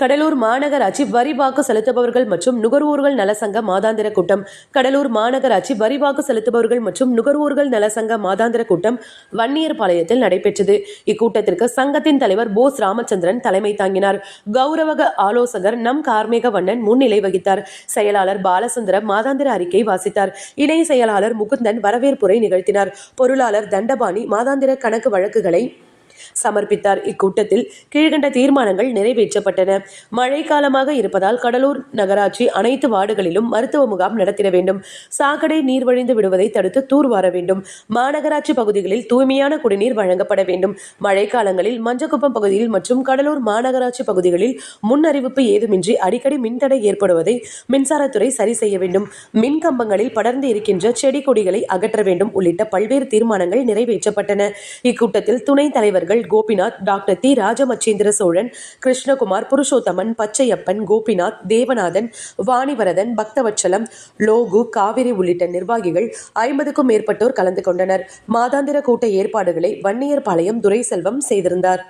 கடலூர் மாநகராட்சி வரி வாக்கு செலுத்துபவர்கள் மற்றும் நுகர்வோர்கள் நலசங்க மாதாந்திர கூட்டம். கடலூர் மாநகராட்சி வரி வாக்கு செலுத்துபவர்கள் மற்றும் நுகர்வோர்கள் நலசங்க மாதாந்திர கூட்டம் வன்னியர்பாளையத்தில் நடைபெற்றது. இக்கூட்டத்திற்கு சங்கத்தின் தலைவர் போஸ் ராமச்சந்திரன் தலைமை தாங்கினார். கௌரவக ஆலோசகர் நம் கார்மேக வண்ணன் முன்னிலை வகித்தார். செயலாளர் பாலசுந்தரம் மாதாந்திர அறிக்கை வாசித்தார். இணை செயலாளர் முகுந்தன் வரவேற்புரை நிகழ்த்தினார். பொருளாளர் தண்டபாணி மாதாந்திர கணக்கு வழக்குகளை சமர்ப்பித்தார். இக்கூட்டத்தில் கீழ்கண்ட தீர்மானங்கள் நிறைவேற்றப்பட்டன. மழைக்காலமாக இருப்பதால் கடலூர் நகராட்சி அனைத்து வார்டுகளிலும் மருத்துவ முகாம் நடத்திட வேண்டும். சாக்கடை நீர் வழிந்து விடுவதை தடுத்து தூர்வார வேண்டும். மாநகராட்சி பகுதிகளில் தூய்மையான குடிநீர் வழங்கப்பட வேண்டும். மழைக்காலங்களில் மஞ்சக்குப்பம் பகுதியில் மற்றும் கடலூர் மாநகராட்சி பகுதிகளில் முன் அறிவிப்பு ஏதுமின்றி அடிக்கடி மின்தடை ஏற்படுவதை மின்சாரத்துறை சரி செய்ய வேண்டும். மின் கம்பங்களில் படர்ந்து இருக்கின்ற செடி கொடிகளை அகற்ற வேண்டும் உள்ளிட்ட பல்வேறு தீர்மானங்கள் நிறைவேற்றப்பட்டன. இக்கூட்டத்தில் துணைத் தலைவர்கள் கோபிநாத் டாக்டர் தி ராஜமச்சேந்திர சோழன் கிருஷ்ணகுமார் புருஷோத்தமன் பச்சையப்பன் கோபிநாத் தேவநாதன் வாணிவரதன் பக்தவச்சலம் லோகு காவிரி உள்ளிட்ட நிர்வாகிகள் ஐம்பதுக்கும் மேற்பட்டோர் கலந்து கொண்டனர். மாதாந்திர கூட்ட ஏற்பாடுகளை வன்னியர்பாளையம் துரைசெல்வம் செய்திருந்தார்.